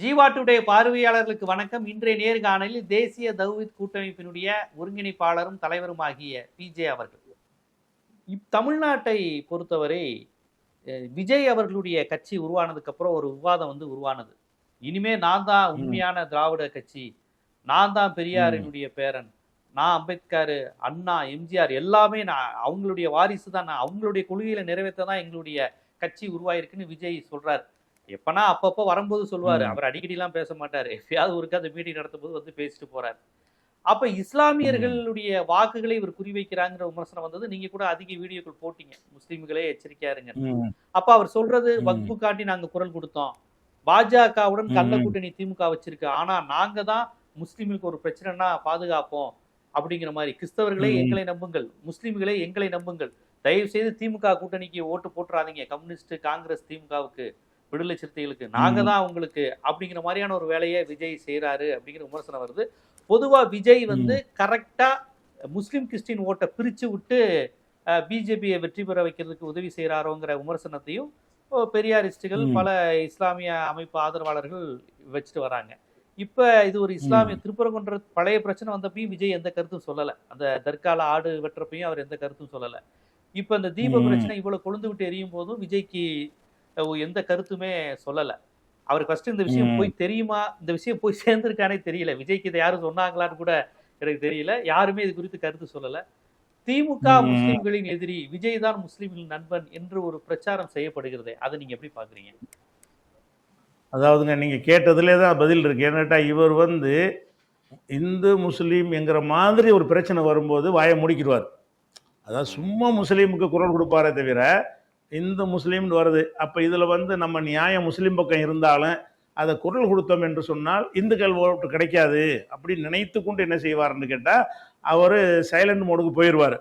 ஜீவாட்டுடைய பார்வையாளர்களுக்கு வணக்கம். இன்றைய நேர்காணலில் தேசிய தௌஹித் கூட்டமைப்பினுடைய ஒருங்கிணைப்பாளரும் தலைவருமாகிய பிஜே அவர்கள். இப் தமிழ்நாட்டை பொறுத்தவரை விஜய் அவர்களுடைய கட்சி உருவானதுக்கு அப்புறம் ஒரு விவாதம் வந்து உருவானது. இனிமே நான் தான் உண்மையான திராவிட கட்சி. நான் தான் பெரியாரினுடைய பேரன். நான் அம்பேத்கர் அண்ணா எம்ஜிஆர் எல்லாமே நான் அவங்களுடைய வாரிசு தான். நான் அவங்களுடைய கொள்கையில நிறைவேற்ற தான் எங்களுடைய கட்சி உருவாயிருக்குன்னு விஜய் சொல்றாரு. எப்பனா அப்பப்போ வரும்போது சொல்லுவாரு. அவர் அடிக்கடிலாம் பேச மாட்டாரு. எப்பயாவது ஒருக்கா அந்த மீட்டிங் நடத்தும் போது வந்து பேசிட்டு போறாரு. அப்ப இஸ்லாமியர்களுடைய வாக்குகளை இவர் குறிவைக்கிறாங்கிற விமர்சனம் வந்தது. நீங்க கூட அதிக வீடியோக்கள் போட்டீங்க. முஸ்லீம்களே எச்சரிக்கையா இருங்க ம். அப்ப அவர் சொல்றது. வக்பு காட்டி நாங்க குரல் கொடுத்தோம். பாஜகவுடன் கள்ள. கூட்டணி திமுக வச்சிருக்கு. ஆனா நாங்க தான் முஸ்லீம்களுக்கு ஒரு பிரச்சனைனா பாதுகாப்போம் அப்படிங்கிற மாதிரி. கிறிஸ்தவர்களே. எங்களை நம்புங்கள். முஸ்லீம்களே எங்களை நம்புங்கள். தயவு செய்து திமுக கூட்டணிக்கு ஓட்டு போட்டுறாதீங்க. கம்யூனிஸ்ட் காங்கிரஸ் திமுகவுக்கு. விடுதலை சிறுத்தைகளுக்கு நாங்க. தான் உங்களுக்கு அப்படிங்கிற மாதிரியான ஒரு வேலையை விஜய் செய்றாரு அப்படிங்கிற விமர்சனம் வருது. பொதுவா விஜய் வந்து கரெக்டா முஸ்லீம் கிறிஸ்டின் ஓட்டை பிரிச்சு விட்டு பிஜேபியை வெற்றி பெற வைக்கிறதுக்கு உதவி செய்கிறாரோங்கிற விமர்சனத்தையும் பெரியாரிஸ்டுகள். பல இஸ்லாமிய அமைப்பு ஆதரவாளர்கள் வச்சுட்டு வராங்க. இப்ப இது ஒரு இஸ்லாமிய திருப்பரங்குன்ற பழைய பிரச்சனை வந்தப்பையும் விஜய் எந்த கருத்தும் சொல்லல. அந்த தற்கால ஆடு வெட்டுறப்பையும் அவர் எந்த கருத்தும் சொல்லல. இப்ப இந்த தீப. பிரச்சனை இவ்வளவு கொழுந்து விட்டு எரியும் போதும் விஜய்க்கு எந்த கருத்துமே சொல்லல. அவருக்கு ஃபர்ஸ்ட் இந்த விஷயம். போய் தெரியுமா? இந்த விஷயம் போய் சேர்ந்திருக்கானே தெரியல. விஜய்க்கு இதை யாரும் சொன்னாங்களான்னு கூட எனக்கு தெரியல. யாருமே இது குறித்து கருத்து சொல்லல. திமுக. முஸ்லிம்களின் எதிரி விஜய் தான் முஸ்லிம்களின் நண்பன் என்று ஒரு பிரச்சாரம் செய்யப்படுகிறது. அதை நீங்க எப்படி பாக்குறீங்க அதாவதுங்க நீங்க கேட்டதுலே தான் பதில் இருக்கு. ஏன்னாட்டா இவர் வந்து இந்து முஸ்லீம் என்கிற மாதிரி ஒரு பிரச்சனை வரும்போது வாயை முடிக்கிடுவார். அதாவது சும்மா முஸ்லீமுக்கு குரல் கொடுப்பாரே தவிர இந்து முஸ்லீம்னு வருது. அப்போ இதில் வந்து நம்ம நியாயம் முஸ்லீம் பக்கம் இருந்தாலும் அதை குரல் கொடுத்தோம் என்று சொன்னால் இந்துக்கள் ஓட்டு கிடைக்காது அப்படின்னு நினைத்து கொண்டு என்ன செய்வார்னு கேட்டால் அவர் சைலண்ட் மோடுக்கு போயிடுவார்.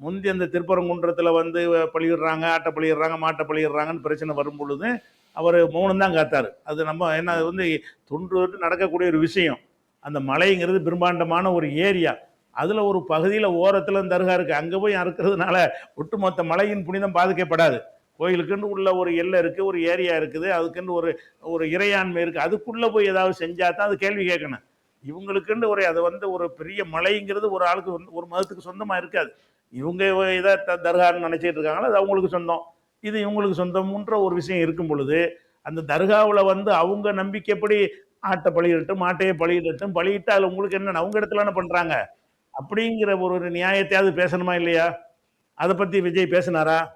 முந்தி அந்த திருப்பரங்குன்றத்தில் வந்து பழியிடுறாங்க ஆட்டை பழியிடுறாங்க மாட்டை பழியிடுறாங்கன்னு பிரச்சனை வரும் பொழுது அவர் மௌனம் தான் காத்தார். அது நம்ம என்ன அது வந்து தொன்று தொட்டு நடக்கக்கூடிய ஒரு விஷயம். அந்த மலைங்கிறது பிரம்மாண்டமான ஒரு ஏரியா. அதில் ஒரு பகுதியில் ஓரத்தில் தருகா இருக்குது அங்கே போய் அறுக்கிறதுனால ஒட்டுமொத்த மலையின் புனிதம் பாதிக்கப்படாது. கோயிலுக்குன்னு உள்ள ஒரு எல்லை இருக்குது ஒரு ஏரியா இருக்குது அதுக்குன்னு ஒரு ஒரு இறையாண்மை இருக்குது அதுக்குள்ளே போய் ஏதாவது செஞ்சால் தான் அது கேள்வி கேட்கணும். இவங்களுக்குன்னு ஒரு அது வந்து ஒரு பெரிய மலைங்கிறது ஒரு ஆளுக்கு வந்து- ஒரு மதத்துக்கு சொந்தமாக இருக்காது. இவங்க இதை த- தர்கான்னு நினச்சிட்டு இருக்காங்களோ அது அவங்களுக்கு சொந்தம். இது இவங்களுக்கு சொந்தம்ன்ற ஒரு விஷயம் இருக்கும் பொழுது அந்த தர்காவில் வந்து அவங்க நம்பிக்கைப்படி ஆட்டை பழியிடட்டும் மாட்டையை பழியிடட்டும் பழியிட்டு அதில் உங்களுக்கு என்ன அவங்க இடத்துல என்ன பண்ணுறாங்க அப்படிங்கிற ஒரு ஒரு நியாயத்தையாவது பேசணுமா இல்லையா? அதை பற்றி விஜய் பேசினாரா?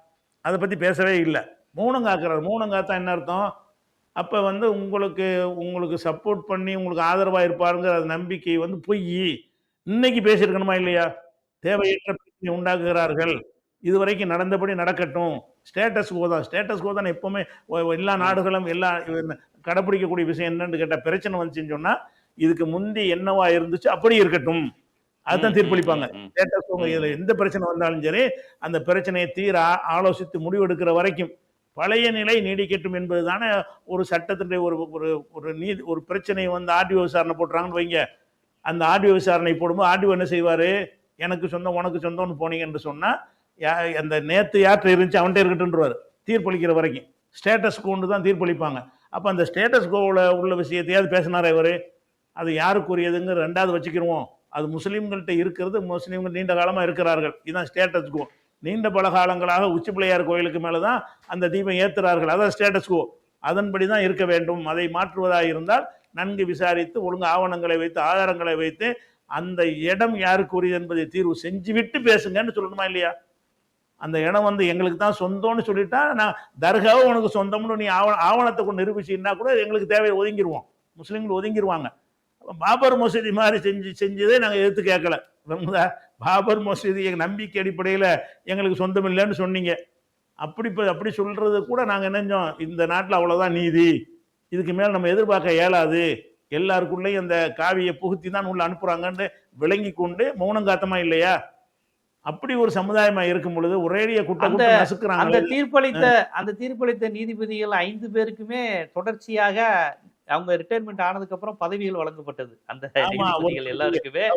அதை பற்றி பேசவே இல்லை. மௌனம் காக்கிறார். மௌனம் காத்தா என்ன அர்த்தம்? அப்போ வந்து உங்களுக்கு உங்களுக்கு சப்போர்ட் பண்ணி உங்களுக்கு ஆதரவாக இருப்பாருங்கிற அது நம்பிக்கை வந்து பொய். இன்னைக்கு பேசியிருக்கணுமா இல்லையா? தேவையற்ற பிரச்சனை உண்டாக்குகிறார்கள். இதுவரைக்கும் நடந்தபடி நடக்கட்டும். ஸ்டேட்டஸ் கோ தான். ஸ்டேட்டஸ் கோ தான் எல்லா நாடுகளும் எல்லா கடைப்பிடிக்கக்கூடிய விஷயம் என்னன்னு கேட்டால் பிரச்சனை வந்துச்சுன்னு சொன்னால் இதுக்கு முந்தி என்னவா இருந்துச்சு அப்படி இருக்கட்டும். அதுதான் தீர்ப்பளிப்பாங்க. கோ இதில் எந்த பிரச்சனை வந்தாலும் சரி அந்த பிரச்சனையை தீர ஆலோசித்து முடிவெடுக்கிற வரைக்கும் பழைய நிலை நீடிக்கட்டும் என்பது தானே ஒரு சட்டத்தினுடைய ஒரு ஒரு ஒரு நீதி ஒரு பிரச்சனை வந்து ஆர்டிஓ விசாரணை போட்டுறாங்கன்னு வைங்க. அந்த ஆர்டிஓ விசாரணை போடும்போது ஆர்டிஓ என்ன செய்வார்? எனக்கு சொந்தம் உனக்கு சொந்தம்னு போனீங்கன்னு சொன்னால் அந்த நேற்று யார்கிட்ட இருந்துச்சு அவன்கிட்ட இருக்கட்டுன்றவார் தீர்ப்பளிக்கிற வரைக்கும். ஸ்டேட்டஸ் கோண்டு தான் தீர்ப்பளிப்பாங்க. அப்போ அந்த ஸ்டேட்டஸ் கோவில் உள்ள விஷயத்தையாவது பேசினாரா இவர்? அது யாருக்குரியதுங்க ரெண்டாவது வச்சுக்கிருவோம். அது முஸ்லீம்கள்ட்ட இருக்கிறது முஸ்லீம்கள் நீண்ட காலமாக இருக்கிறார்கள். இதுதான் ஸ்டேட்டஸ் கோ நீண்ட பல காலங்களாக உச்சி பிள்ளையார் கோயிலுக்கு மேலே தான் அந்த தீபம் ஏற்றுறார்கள் அதான் ஸ்டேட்டஸ் கோ அதன்படி தான் இருக்க வேண்டும். அதை மாற்றுவதாக இருந்தால் நன்கு விசாரித்து ஒழுங்கு ஆவணங்களை வைத்து ஆதாரங்களை வைத்து அந்த இடம் யாருக்குரியது என்பதை தீர்வு செஞ்சுவிட்டு பேசுங்கன்னு சொல்லணுமா இல்லையா? அந்த இடம் வந்து எங்களுக்கு தான் சொந்தம்னு சொல்லிட்டா நான் தர்காவும் உனக்கு சொந்தம்னு நீ ஆவண ஆவணத்தை கொண்டு நிரூபிச்சின்னா கூட எங்களுக்கு தேவையை ஒதுங்கிடுவோம் முஸ்லீம்கள் ஒதுங்கிடுவாங்க பாபர் மசூதி மாதிரி செஞ்சு செஞ்சதே நாங்கள் எதிர்த்து கேட்கல? பாபர் மசூதி எங்கள் நம்பிக்கை அடிப்படையில் எங்களுக்கு சொந்தம் இல்லைன்னு சொன்னீங்க. அப்படி இப்போ அப்படி சொல்றது கூட நாங்கள் நினைஞ்சோம் இந்த நாட்டில் அவ்வளோதான் நீதி. இதுக்கு மேல் நம்ம எதிர்பார்க்க இயலாது. எல்லாருக்குள்ளேயும் அந்த காவியை புகுத்தி தான் உள்ள அனுப்புறாங்கன்னு விளங்கி கொண்டு மௌனம் காத்தமா இல்லையா? அப்படி ஒரு சமுதாயமா இருக்கும் பொழுது ஒரேடிய குட்ட அந்த- குட்ட நசுக்குறாங்க அந்த தீர்ப்பளித்த அந்த தீர்ப்பளித்த நீதிபதிகள் ஐந்து பேருக்குமே தொடர்ச்சியாக அவங்க ரிட்டையர்மெண்ட் ஆனதுக்கு அப்புறம் பதவிகள் வழங்கப்பட்டது. அந்த எல்லாருக்குமே.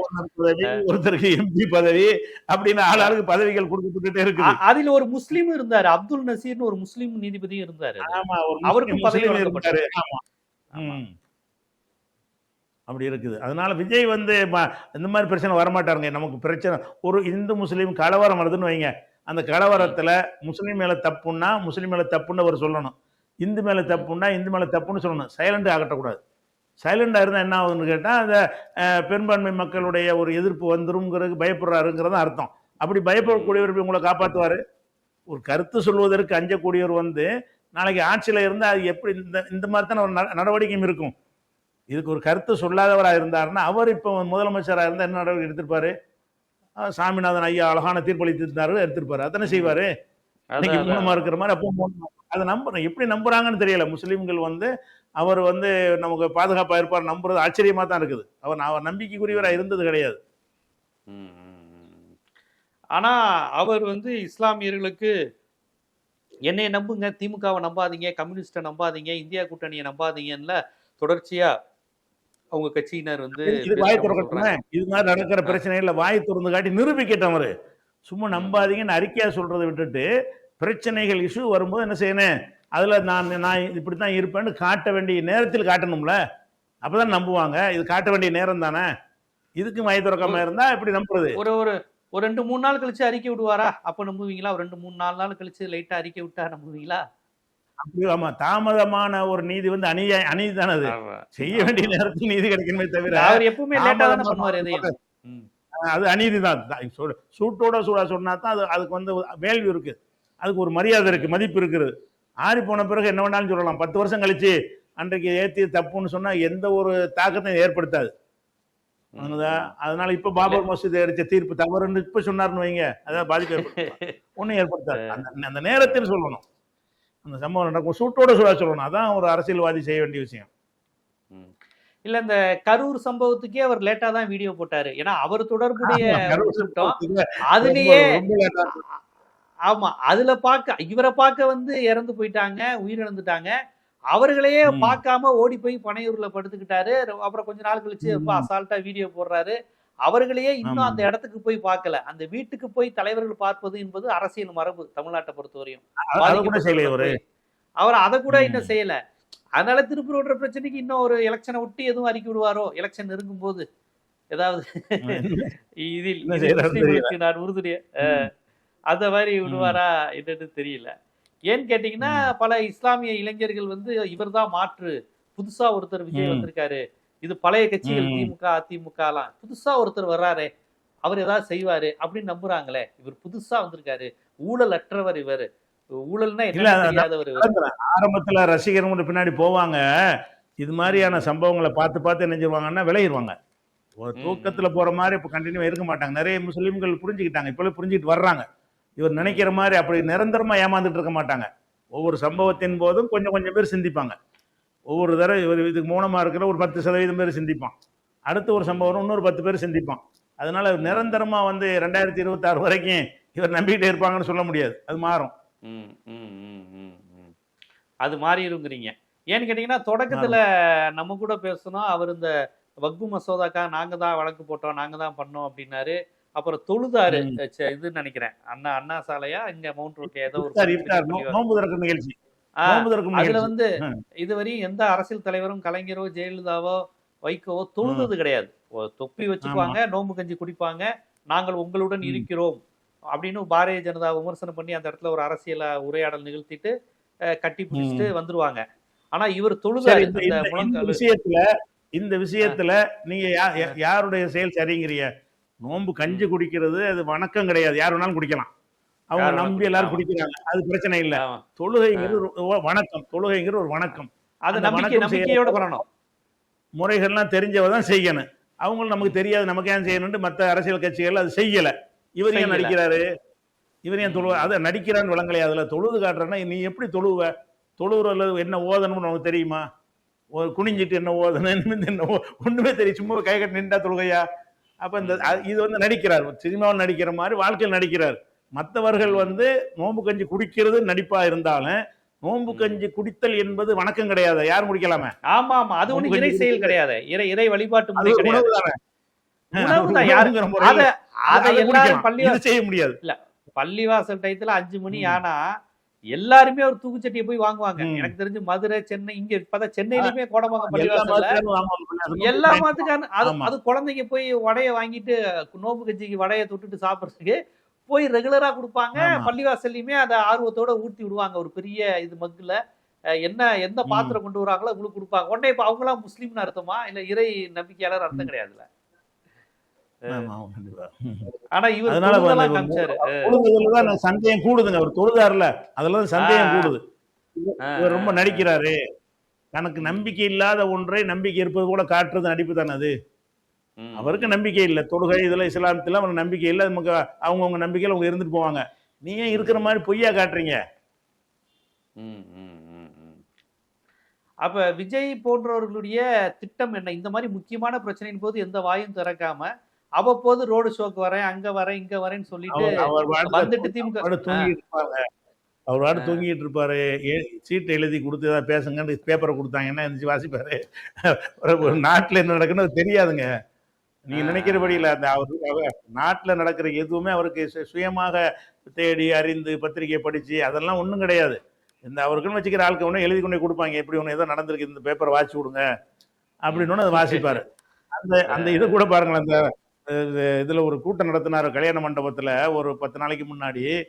ஒருத்தருக்கு எம்பி பதவி அப்படின்னு ஆளாளுக்கு பதவிகள் கொடுக்கப்பட்டுட்டே இருக்குது. அ- அதில் ஒரு முஸ்லீம் இருந்தாரு அப்துல் நசீர்னு ஒரு முஸ்லீம் நீதிபதியும் இருந்தாரு முஸ்லீம் பதவி ம். அப்படி இருக்குது. அதனால விஜய் வந்து இந்த மாதிரி பிரச்சனை வரமாட்டாருங்க. நமக்கு பிரச்சனை ஒரு இந்து முஸ்லீம் கலவரம் வருதுன்னு வைங்க. அந்த கலவரத்துல முஸ்லீம் மேல தப்புன்னா முஸ்லீம் மேல தப்புன்னு அவர் சொல்லணும். இந்து மேல தப்புன்னா இந்து மேல தப்புன்னு சொல்லணும். சைலண்ட் ஆகட்டக்கூடாது சைலண்டாக இருந்தால் என்ன ஆகுதுன்னு கேட்டால் அந்த பெரும்பான்மை மக்களுடைய ஒரு எதிர்ப்பு வந்துருங்கிறது பயப்படுறாருங்கிறது அர்த்தம். அப்படி பயப்படக்கூடியவர் போய் உங்களை காப்பாற்றுவார் ஒரு கருத்து சொல்வதற்கு அஞ்சக்கூடியவர் வந்து நாளைக்கு ஆட்சியில் இருந்தால் அது எப்படி இந்த இந்த மாதிரி தானே ஒரு நட- நடவடிக்கையும் இருக்கும். இதுக்கு ஒரு கருத்து சொல்லாதவராக இருந்தாருன்னா அவர் இப்போ முதலமைச்சராக இருந்தால் என்ன நடவடிக்கை எடுத்திருப்பாரு? சாமிநாதன் ஐயா அழகான தீர்ப்பளித்திருந்தாரு எடுத்திருப்பாரு. அத்தனை செய்வார்? இன்னைக்கு மூலமா இருக்கிற மாதிரி அப்போ மூலமா. அதை நம்புறேன் எப்படி நம்புறாங்கன்னு தெரியல. முஸ்லீம்கள் வந்து அவர் வந்து நமக்கு பாதுகாப்பா இருப்பார் நம்புறது ஆச்சரியமா தான் இருக்குது. அவர் அவர் நம்பிக்கைக்குரியவரா இருந்தது கிடையாது. ஆனா அவர் வந்து இஸ்லாமியர்களுக்கு என்னைய நம்புங்க திமுகவை நம்பாதீங்க கம்யூனிஸ்டை நம்பாதீங்க இந்தியா கூட்டணியை நம்பாதீங்கன்னு தொடர்ச்சியா அவங்க கட்சியினர் வந்து இது வாய் திறக்கட்டுமே. இது மாதிரி நடக்கிற பிரச்சனைகள்ல வாய் திறந்து காட்டி நிரூபிக்கட்டும் அவரு சும்மா நம்பாதீங்கன்னு அறிக்கையா சொல்றதை விட்டுட்டு பிரச்சனைகள் இஷ்யூ வரும்போது என்ன செய்யணும்? அதுல நான் நான் இப்படித்தான் இருப்பேன்னு காட்ட வேண்டிய நேரத்தில் காட்டணும்ல? அப்பதான் நம்புவாங்க. இது காட்ட வேண்டிய நேரம் தானே? இதுக்கு வாய் திறக்காம இருந்தா எப்படி நம்புறது? ஒரு ஒரு ஒரு ரெண்டு மூணு நாள் கழிச்சு அறிக்கை விடுவாரா? அப்ப நம்புவீங்களா? ஒரு ரெண்டு மூணு நாலு நாள் கழிச்சு லைட்டா அறிக்கை விட்டா நம்புவீங்களா? அப்படி ஆமா. தாமதமான ஒரு நீதி வந்து அநீதி அநீதி தானே அது. செய்ய வேண்டிய நேரத்தில் நீதி கிடைக்கணுமே தவிர அவர் எப்பவுமே லேட்டா தானே பண்ணுவார் எதையும். அது அநீதி தான். தான் சூட்டோட சூடா சொன்னா தான் அது அதுக்கு வந்து வேல்யூ இருக்கு. அதுக்கு ஒரு மரியாதை இருக்கு மதிப்பு இருக்குது. ஆறி போன பிறகு என்ன வேணாலும் சொல்லலாம். பத்து வருஷம் கழிச்சு அன்றைக்கு ஏத்தி தப்புன்னு சொன்னா எந்த ஒரு தாக்கத்தையும் ஏற்படுத்தாது? அதனால இப்ப பாபர் மசூதி அடிச்ச தீர்ப்பு தவறுன்னு இப்ப சொன்னார்னு வைங்க. அதாவது பாதிப்பு. ஒண்ணும் ஏற்படுத்தாது. அந்த அந்த நேரத்தில் சொல்லணும். அந்த சம்பவம் நடக்கும். சூட்டோட சூடா சொல்லணும். அதான் ஒரு அரசியல்வாதி செய்ய வேண்டிய விஷயம். இல்ல இந்த கரூர் சம்பவத்துக்கே அவர் லேட்டா தான் வீடியோ போட்டாரு. ஏன்னா அவர் தொடர்புடைய அதுலயே ஆமா அதுல பார்க்க இவரை பார்க்க வந்து இறந்து போயிட்டாங்க உயிரிழந்துட்டாங்க. அவர்களையே. பார்க்காம ஓடி போய் பனையூர்ல படுத்துக்கிட்டாரு. அப்புறம் கொஞ்ச நாள் கழிச்சு ரொம்ப. அசால்ட்டா வீடியோ போடுறாரு. அவர்களையே இன்னும். அந்த இடத்துக்கு போய் பார்க்கல அந்த வீட்டுக்கு போய் தலைவர்கள் பார்ப்பது என்பது அரசியல் மரபு தமிழ்நாட்டை பொறுத்தவரையும் அவரு? அதை கூட. இன்னும் செய்யல. அதனால திருப்பூர் விடுற பிரச்சனைக்கு இன்னும் ஒரு எலெக்ஷனை விட்டு எதுவும் அறிக்கை விடுவாரோ? எலெக்ஷன் நெருங்கும் போது. ஏதாவது இதில் நான் உறுதுணைய அந்த மாதிரி விடுவாரா என்னன்னு தெரியல. ஏன்னு கேட்டீங்கன்னா பல இஸ்லாமிய இளைஞர்கள் வந்து இவர்தான் மாற்று. புதுசா ஒருத்தர் விஜய். வந்திருக்காரு. இது பழைய கட்சிகள். திமுக அதிமுக எல்லாம் புதுசா ஒருத்தர் வர்றாரு அவர் ஏதாவது செய்வாரு அப்படின்னு நம்புறாங்களே. இவர் புதுசா வந்திருக்காரு. ஊழல் அற்றவர் இவர். ஊழல்னா என்ன தெரியாதவர் இவர். ஆரம்பத்துல ரசிகர்கள் பின்னாடி போவாங்க. இது மாதிரியான சம்பவங்களை பார்த்து பார்த்து என்ன செய்வாங்கன்னா விளையிடுவாங்க ஒரு தூக்கத்துல போற மாதிரி இப்போ கண்டினியூ இருக்க மாட்டாங்க. நிறைய முஸ்லீம்கள் புரிஞ்சுக்கிட்டாங்க. இப்போல புரிஞ்சுக்கிட்டு வர்றாங்க. இவர் நினைக்கிற மாதிரி அப்படி நிரந்தரமா ஏமாந்துட்டு இருக்க மாட்டாங்க. ஒவ்வொரு சம்பவத்தின் போதும் கொஞ்சம் கொஞ்சம் பேர் சிந்திப்பாங்க. ஒவ்வொரு தடவை இவர் இதுக்கு மூலமா இருக்கிற ஒரு பத்து சதவீதம் பேர் சிந்திப்பான். அடுத்து ஒரு சம்பவம் இன்னொரு பத்து பேர் சிந்திப்பான். அதனால நிரந்தரமா வந்து ரெண்டாயிரத்தி இருபத்தாறு வரைக்கும் இவர் நம்பிக்கிட்டே இருப்பாங்கன்னு சொல்ல முடியாது. அது மாறும். அது மாறிடுங்கிறீங்க. ஏன்னு கேட்டீங்கன்னா தொடக்கத்துல நம்ம கூட பேசணும் அவர் இந்த வக்பு மசோதாக்கா நாங்க தான் வழக்கு போட்டோம் நாங்க தான் பண்ணோம் அப்படின்னாரு. அப்புறம் தொழுதாரு. இதுன்னு நினைக்கிறேன். அண்ணா அண்ணா சாலையா? இங்க மவுண்ட் ரோட்ல ஏதோ ஒரு நிகழ்ச்சி. அதுல வந்து. இதுவரையும் எந்த அரசியல் தலைவரும் கலைஞரோ ஜெயலலிதாவோ வைகோவோ தொழுது கிடையாது. தொப்பி வச்சுக்குவாங்க நோம்பு கஞ்சி குடிப்பாங்க நாங்கள் உங்களுடன். இருக்கிறோம். அப்படின்னு பாரதிய ஜனதா விமர்சனம் பண்ணி அந்த இடத்துல ஒரு அரசியல உரையாடல் நிகழ்த்திட்டு கட்டி பிடிச்சிட்டு வந்துருவாங்க. ஆனா இவர் தொழுதாரு. இந்த- விஷயத்துல இந்த விஷயத்துல நீங்க யாருடைய செயல் சரிங்கிறீங்க? நோன்பு கஞ்சி குடிக்கிறது அது வணக்கம் கிடையாது. யார் வேணாலும் குடிக்கலாம். அவங்க நம்பி எல்லாரும். குடிக்கிறாங்க. அது பிரச்சனை இல்ல. தொழுகைங்கிறது வணக்கம். தொழுகைங்கிற ஒரு வணக்கம். அது நம்பிக்கை நம்பிக்கையோட பண்ணணும் முறைகள்லாம் தெரிஞ்சவ தான் செய்யணும். அவங்களும் நமக்கு தெரியாது. நமக்கு ஏன் செய்யணும்னு மற்ற அரசியல் கட்சிகள் அது செய்யல. இவர் ஏன். நடிக்கிறாரு? இவர் ஏன் தொழுவ அதை நடிக்கிறான்னு விளங்கலையா. அதுல தொழுது காட்டுறேன்னா நீ எப்படி தொழுவ? தொழுவுறதுல என்ன ஓதணும்னு உனக்கு தெரியுமா? ஒரு குனிஞ்சிட்டு என்ன ஓதணும்? என்ன ஒண்ணுமே தெரியும் சும்மா கை கட்டி நின்றா தொழுகையா? அப்ப இந்த இது வந்து நடிக்கிறார். சினிமாவில் நடிக்கிற மாதிரி வாழ்க்கையில் நடிக்கிறார். மற்றவர்கள் வந்து நோன்பு கஞ்சி குடிக்கிறது நடிப்பா இருந்தாலும் நோன்பு கஞ்சி குடித்தல் என்பது வணக்கம் கிடையாது. யாரும் குடிக்கலாமே ஆமா ஆமா. அது ஒண்ணு இறை செயல் கிடையாது. இறை இறை வழிபாட்டு முறை கிடையாது. யாரு செய்ய முடியாது. பள்ளிவாசல் டயத்துல அஞ்சு மணி. ஆனா எல்லாருமே ஒரு தூக்குச்சட்டியை போய் வாங்குவாங்க. எனக்கு தெரிஞ்சு மதுரை சென்னை இங்க பார்த்தா சென்னையிலுமே கோடம்பாக்கம் பள்ளிவாசல்ல எல்லா பயன். மதத்துக்கான அது. அது குழந்தைங்க போய் வடைய வாங்கிட்டு நோம்பு கஞ்சிக்கு வடைய தொட்டுட்டு சாப்பிடுறதுக்கு போய் ரெகுலரா கொடுப்பாங்க. பள்ளிவாசல்லையுமே அதை ஆர்வத்தோட ஊத்தி விடுவாங்க ஒரு பெரிய இது மக்குல என்ன எந்த. பாத்திரம் கொண்டு வராங்களோ உங்களுக்கு கொடுப்பாங்க உடனே இப்ப அவங்களாம் முஸ்லீம்னு அர்த்தமா இல்ல இறை நம்பிக்கையாளர் அர்த்தம் கிடையாதுல்ல. ஆனா இவர் அதனால தான் சந்தேகம் கூடுதுங்க. அவர் தொழுதாருல அதுல தான் சந்தேகம். கூடுது. இவர் ரொம்ப நடிக்கிறாரு. தனக்கு நம்பிக்கை இல்லாத ஒன்றை நம்பிக்கை இருப்பது போல காட்டுறது நடிப்பு தானே அது. அவருக்கு நம்பிக்கை இல்லை. தொழுகை இதுல இஸ்லாமத்துல அவருக்கு நம்பிக்கை இல்லை. நமக்கு அவங்கவுங்க நம்பிக்கையில அவங்க இருந்துட்டு போவாங்க. நீ ஏன் இருக்கிற மாதிரி பொய்யா காட்டுறீங்க. அப்ப விஜய் போன்றவர்களுடைய திட்டம் என்ன? இந்த மாதிரி முக்கியமான பிரச்சனையின் போது எந்த வாயும் திறக்காம அவ்வப்போது ரோடு ஷோக்கு வரேன் அங்க வரேன் இங்க வரேன்னு சொல்லிட்டு அவர் வந்துட்டு திமுக அவர் பாடு தூங்கிட்டு இருப்பாரு. சீட்டு எழுதி கொடுத்து ஏதாவது பேசுங்கன்னு பேப்பரை கொடுத்தாங்கன்னா எந்திரிச்சு வாசிப்பாரு. நாட்டுல என்ன நடக்குன்னு தெரியாதுங்க. நீங்க. நினைக்கிறபடி இல்ல அந்த அவர் நாட்டுல நடக்கிற எதுவுமே அவருக்கு சுயமாக தேடி அறிந்து பத்திரிகை படிச்சு அதெல்லாம் ஒண்ணும் கிடையாது. இந்த அவருக்குன்னு வச்சுக்கிற ஆளுக்கு ஒன்று எழுதி கொண்டு கொடுப்பாங்க. எப்படி ஒன்று ஏதோ நடந்திருக்கு இந்த பேப்பரை வாசி விடுங்க அப்படின்னு அதை வாசிப்பாரு. அந்த அந்த இது கூட பாருங்களேன். அந்த இதுல ஒரு கூட்டம் நடத்தினாரு கல்யாண மண்டபத்துல ஒரு பத்து நாளைக்கு முன்னாடி.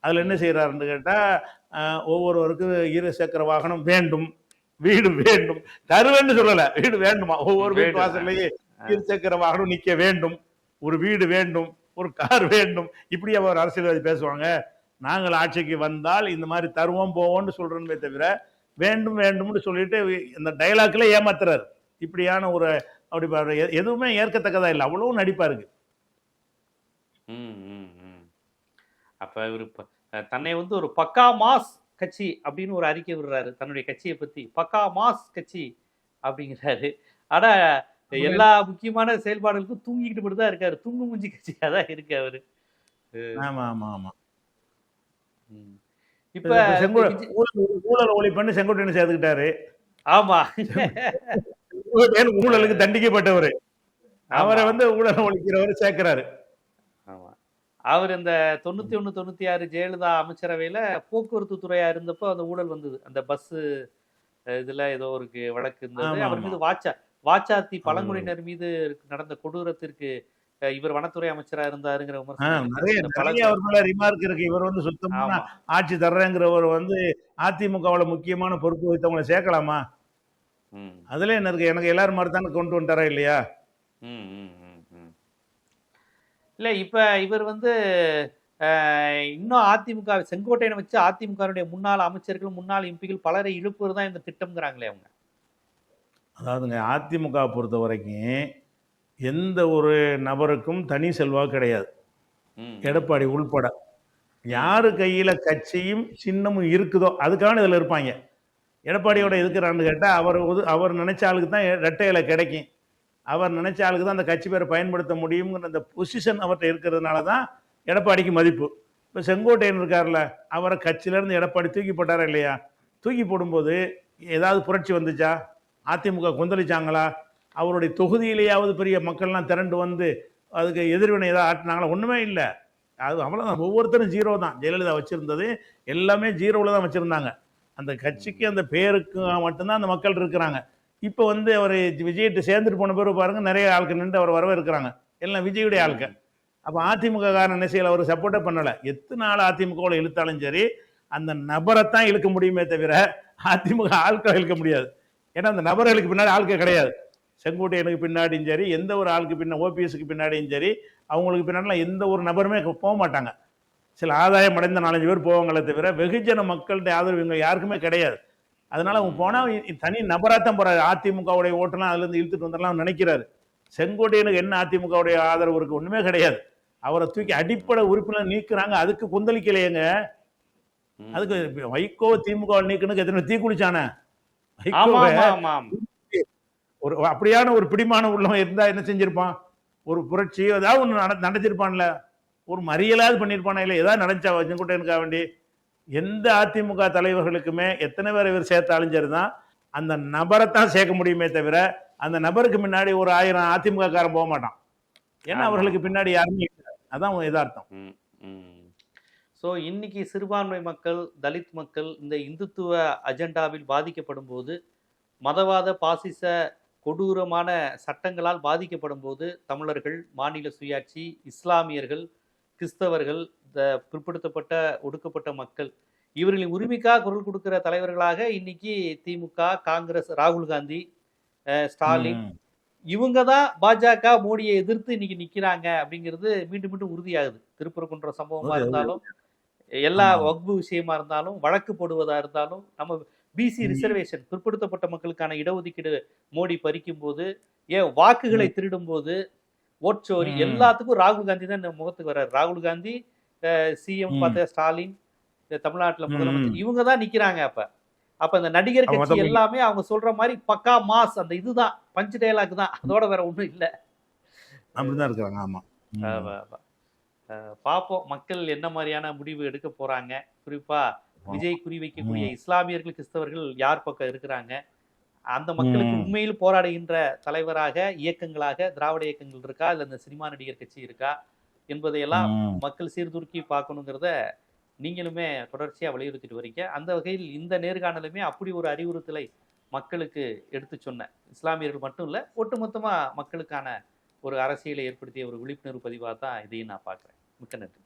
அதுல என்ன செய்யறாருன்னு கேட்டா அஹ், ஒவ்வொருவருக்கும் இரு சக்கர வாகனம் வேண்டும். வீடு வேண்டும். தருவேன்னு சொல்லல. வீடு வேண்டுமா? ஒவ்வொரு வீட்டு வேண்டும். வாசல்லையும் இரு சக்கர வாகனம் நிக்க வேண்டும். ஒரு வீடு வேண்டும். ஒரு கார் வேண்டும். இப்படி அவர் அரசியல்வாதி பேசுவாங்க. நாங்கள் ஆட்சிக்கு வந்தால் இந்த மாதிரி தருவோம் போவோம்னு சொல்றோமே தவிர வேண்டும் வேண்டும்னு சொல்லிட்டு இந்த டைலாக்ல ஏமாத்துறாரு. இப்படியான ஒரு அப்படி எதுவுமே ஏற்கத்தக்கதா இல்லை. அவ்வளவு நடிப்பா இருக்கு. அப்ப இவர் தன்னை வந்து ஒரு பக்கா மாஸ் கட்சி அப்படின்னு ஒரு அறிக்கை விடுறாரு. தன்னுடைய கட்சியை பத்தி. பக்கா மாஸ் கட்சி அப்படிங்கிறாரு. ஆனா எல்லா முக்கியமான செயல்பாடுகளுக்கும் தூங்கிக்கிட்டு மட்டும் தான் இருக்காரு. தூங்கு மூஞ்சி கட்சியா தான் இருக்கு அவரு. ஆமா ஆமா ஆமா. இப்ப செங்கோட ஊழல் பண்ணி செங்கோட்டையன் சேர்த்துக்கிட்டாரு. ஆமா. ஊழலுக்கு தண்டிக்கப்பட்டவர். அவரை. வந்து ஊழல் ஒழிக்கிறவர் சேர்க்கிறாரு. ஆமா. அவர் இந்த தொண்ணூத்தி ஒண்ணு தொண்ணூத்தி ஆறு ஜெயலலிதா அமைச்சரவையில போக்குவரத்து துறையா இருந்தப்போ அந்த ஊழல் வந்தது. அந்த பஸ் இதுல ஏதோ ஒரு வழக்கு இருந்தது. அவர். மீது வாச்சா வாச்சாத்தி பழங்குடியினர் மீது நடந்த கொடூரத்திற்கு இவர் வனத்துறை அமைச்சரா இருந்தாருங்கிற விமர்சனம் ரிமார்க் இருக்கு. இவர் வந்து சுத்தமான ஆட்சி தர்றேங்கிறவர் வந்து அதிமுகவுல முக்கியமான பொறுப்பு வைத்தவங்களை சேர்க்கலாமா? அதுல என்ன இருக்கு? எனக்கு எல்லாரும் மாதிரி தானே கொண்டு வந்துட்டாரா இல்லையா. இல்ல இப்ப இவர் வந்து இன்னும் அதிமுக செங்கோட்டையனை வச்சு அதிமுகவுடைய முன்னாள் அமைச்சர்கள் முன்னாள் எம்பிகள் பலரை இழுப்புறது தான் இந்த திட்டம்ங்கிறாங்களே அவங்க. அதாவதுங்க அதிமுக பொறுத்த வரைக்கும் எந்த ஒரு நபருக்கும் தனி செல்வாக்கு கிடையாது. எடப்பாடி உள்பட. யாரு கையில கட்சியும் சின்னமும் இருக்குதோ அதுக்கான இதுல இருப்பாங்க. எடப்பாடியோட இருக்கிறான்னு கேட்டால் அவர் அவர் நினைச்ச ஆளுக்கு தான் ரெட்டை இலை கிடைக்கும். அவர் நினைச்ச ஆளுக்கு தான் அந்த கட்சி பேரை பயன்படுத்த முடியுங்கிற அந்த பொசிஷன் அவர்கிட்ட இருக்கிறதுனால தான் எடப்பாடிக்கு மதிப்பு. இப்போ செங்கோட்டையன் இருக்கார்ல அவரை கட்சியிலேருந்து எடப்பாடி தூக்கி போட்டாரா இல்லையா? தூக்கி போடும்போது ஏதாவது புரட்சி வந்துச்சா? அதிமுக கொந்தளிச்சாங்களா? அவருடைய தொகுதியிலேயாவது பெரிய மக்கள்லாம் திரண்டு வந்து அதுக்கு எதிர்வினை ஏதாவது ஆட்டினாங்களா? ஒன்றுமே இல்லை. அது அவ்வளோதான் ஒவ்வொருத்தரும் ஜீரோ தான். ஜெயலலிதா வச்சுருந்தது எல்லாமே ஜீரோவில் தான் வச்சுருந்தாங்க. அந்த கட்சிக்கு அந்த பேருக்கு மட்டும்தான் அந்த மக்கள் இருக்கிறாங்க. இப்போ வந்து அவர் விஜய்கிட்ட சேர்ந்துட்டு போன பிறகு பாருங்க நிறைய ஆட்கள் நின்று அவர் வரவே இருக்கிறாங்க எல்லாம் விஜயுடைய ஆட்கள். அப்போ அதிமுக காரன் என்ன செய்யல? அவர் சப்போர்ட்டே பண்ணலை. எத்தனை நாள் அதிமுகவில் இழுத்தாலும் சரி அந்த நபரைத்தான் இழுக்க முடியுமே தவிர அதிமுக ஆட்களை இழுக்க முடியாது. ஏன்னா அந்த நபர்களுக்கு பின்னாடி ஆட்கள் கிடையாது. செங்கோட்டையனுக்கு பின்னாடியும் சரி எந்த ஒரு ஆளுக்கு பின்ன ஓபிஎஸ்க்கு பின்னாடியும் சரி அவங்களுக்கு பின்னாடிலாம் எந்த ஒரு நபருமே போக மாட்டாங்க. சில ஆதாயம் அடைந்த நாலஞ்சு பேர் போவாங்களே தவிர வெகுஜன மக்கள்கிட்ட ஆதரவு இவங்க யாருக்குமே கிடையாது. அதனால அவங்க போனால் தனி நபராத்தான் போறாரு. அதிமுகவுடைய ஓட்டெல்லாம் அதுலேருந்து இழுத்துட்டு வந்துடலாம் நினைக்கிறாரு. செங்கோட்டையனுக்கு என்ன அதிமுகவுடைய ஆதரவு இருக்கு? ஒண்ணுமே கிடையாது. அவரை தூக்கி அடிப்படை உறுப்பினர் நீக்குறாங்க. அதுக்கு கொந்தளிக்கலையேங்க. அதுக்கு வைகோ திமுக நீக்கணுக்கு எத்தனை தீ குளிச்சானே? ஒரு அப்படியான ஒரு பிடிமான உள்ளவன் இருந்தா என்ன செஞ்சிருப்பான்? ஒரு புரட்சி ஏதாவது ஒன்று நட நடத்திருப்பான்ல. ஒரு மறியலாவது பண்ணியிருப்பானா இல்லை ஏதாவது நடந்துச்சா செங்கோட்டையனுக்கா வேண்டி. எந்த அதிமுக தலைவர்களுக்குமே எத்தனை பேர் இவர் சேர்த்தாலும் சரிதான். அந்த நபரைத்தான் சேர்க்க முடியுமே தவிர அந்த நபருக்கு முன்னாடி ஒரு ஆயிரம் அதிமுக காரன் போக மாட்டான். ஏன்னா. அவர்களுக்கு பின்னாடி யாருமே அதான் யதார்த்தம். ம், ம். ஸோ ஸோ இன்னைக்கு சிறுபான்மை மக்கள் தலித் மக்கள் இந்த இந்துத்துவ அஜெண்டாவில் பாதிக்கப்படும் போது மதவாத பாசிச கொடூரமான சட்டங்களால் பாதிக்கப்படும் போது தமிழர்கள் மாநில சுயாட்சி இஸ்லாமியர்கள் கிறிஸ்தவர்கள் இந்த பிற்படுத்தப்பட்ட ஒடுக்கப்பட்ட மக்கள் இவர்களின் உரிமைக்காக குரல் கொடுக்கிற தலைவர்களாக இன்னைக்கு திமுக காங்கிரஸ் ராகுல் காந்தி ஸ்டாலின். இவங்க தான் பாஜக மோடியை எதிர்த்து இன்னைக்கு நிக்கிறாங்க அப்படிங்கிறது மீண்டும் மீண்டும் உறுதியாகுது திருப்பரங்குன்ற சம்பவமா இருந்தாலும் எல்லா ஆமா. வக்பு விஷயமா இருந்தாலும் வழக்கு போடுவதா இருந்தாலும் நம்ம பிசி. ரிசர்வேஷன் பிற்படுத்தப்பட்ட மக்களுக்கான இடஒதுக்கீடு மோடி பறிக்கும் போது ஏன் வாக்குகளை திருடும் போது ஓட்சோரி. எல்லாத்துக்கும் ராகுல் காந்தி தான் இந்த முகத்துக்கு வர்றாரு ராகுல் காந்தி சிஎம். பார்த்த ஸ்டாலின் இந்த தமிழ்நாட்டுல முதலமைச்சர். இவங்க தான் நிக்கிறாங்க அப்ப அப்ப இந்த நடிகர் கட்சி எல்லாமே அவங்க சொல்ற மாதிரி பக்கா மாஸ் அந்த இதுதான் பஞ்ச் டயலாக் தான் அதோட வேற ஒண்ணும் இல்ல அப்படிதான் இருக்கிறாங்க ஆமா ம். ஆமா, ஆமா. அஹ் பார்ப்போம் மக்கள் என்ன மாதிரியான முடிவு எடுக்க போறாங்க குறிப்பா விஜய் குறி வைக்கக்கூடிய. இஸ்லாமியர்கள் கிறிஸ்தவர்கள் யார் பக்கம் இருக்கிறாங்க அந்த மக்களுக்கு. உண்மையில் போராடுகின்ற தலைவராக இயக்கங்களாக திராவிட இயக்கங்கள் இருக்கா? இல்ல இந்த சினிமா நடிகர் கட்சி இருக்கா? என்பதையெல்லாம். மக்கள் சீர்தூக்கி பார்க்கணுங்கிறத நீங்களுமே தொடர்ச்சியா வலியுறுத்திட்டு வரீங்க. அந்த வகையில் இந்த நேர்காணலுமே அப்படி ஒரு அறிவுறுத்தலை மக்களுக்கு எடுத்து சொன்ன இஸ்லாமியர்கள் மட்டும் இல்ல ஒட்டுமொத்தமா மக்களுக்கான ஒரு அரசியலை ஏற்படுத்திய ஒரு விழிப்புணர்வு பதிவாக தான் இதையும் நான் பார்க்குறேன். மிக்க நன்றி.